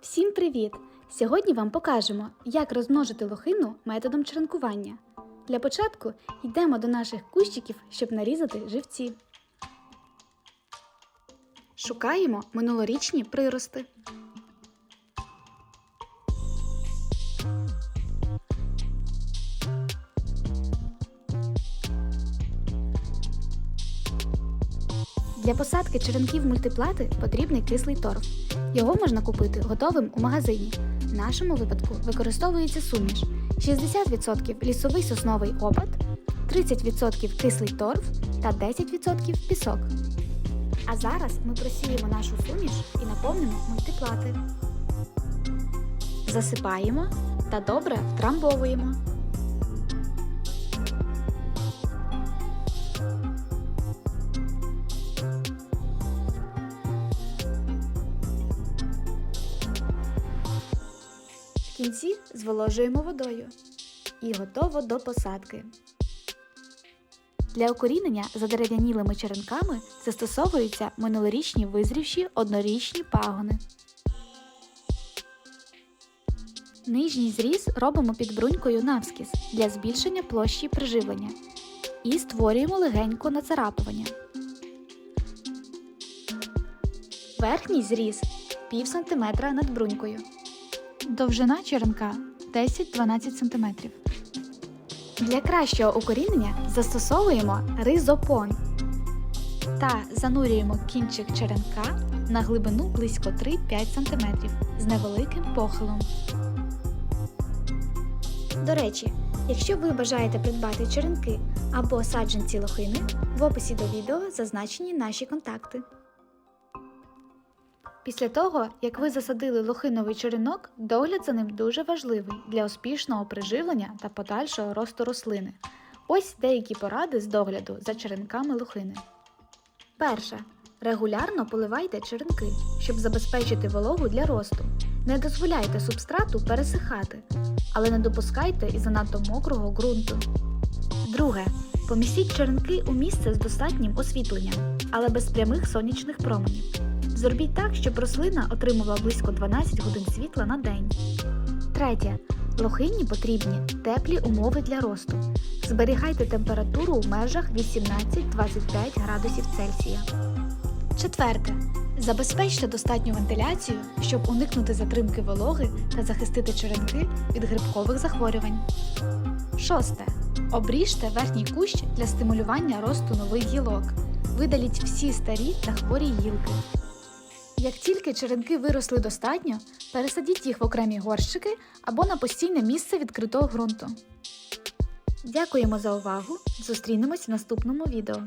Всім привіт! Сьогодні вам покажемо, як розмножити лохину методом черенкування. Для початку йдемо до наших кущиків, щоб нарізати живці. Шукаємо минулорічні прирости. Для посадки черенків мультиплати потрібний кислий торф. Його можна купити готовим у магазині. В нашому випадку використовується суміш: 60% лісовий сосновий опад, 30% кислий торф та 10% пісок. А зараз ми просіємо нашу суміш і наповнимо мультиплати. Засипаємо та добре втрамбовуємо. Кінці зволожуємо водою. І готово до посадки. Для укорінення задерев'янілими черенками застосовуються минулорічні визрівші однорічні пагони. Нижній зріз робимо під брунькою навскіз для збільшення площі приживлення і створюємо легенько нацарапування. Верхній зріз пів сантиметра над брунькою. Довжина черенка 10-12 см. Для кращого укорінення застосовуємо ризопон та занурюємо кінчик черенка на глибину близько 3-5 см з невеликим похилом. До речі, якщо ви бажаєте придбати черенки або саджанці лохини, в описі до відео зазначені наші контакти. Після того, як ви засадили лохиновий черенок, догляд за ним дуже важливий для успішного приживлення та подальшого росту рослини. Ось деякі поради з догляду за черенками лохини. Перше. Регулярно поливайте черенки, щоб забезпечити вологу для росту. Не дозволяйте субстрату пересихати, але не допускайте і занадто мокрого ґрунту. Друге. Помістіть черенки у місце з достатнім освітленням, але без прямих сонячних променів. Зробіть так, щоб рослина отримувала близько 12 годин світла на день. Третє. Лохині потрібні теплі умови для росту. Зберігайте температуру у межах 18-25 градусів Цельсія. Четверте. Забезпечте достатню вентиляцію, щоб уникнути затримки вологи та захистити черенки від грибкових захворювань. Шосте. Обріжте верхній кущ для стимулювання росту нових гілок. Видаліть всі старі та хворі гілки. Як тільки черенки виросли достатньо, пересадіть їх в окремі горщики або на постійне місце відкритого ґрунту. Дякуємо за увагу! Зустрінемось в наступному відео.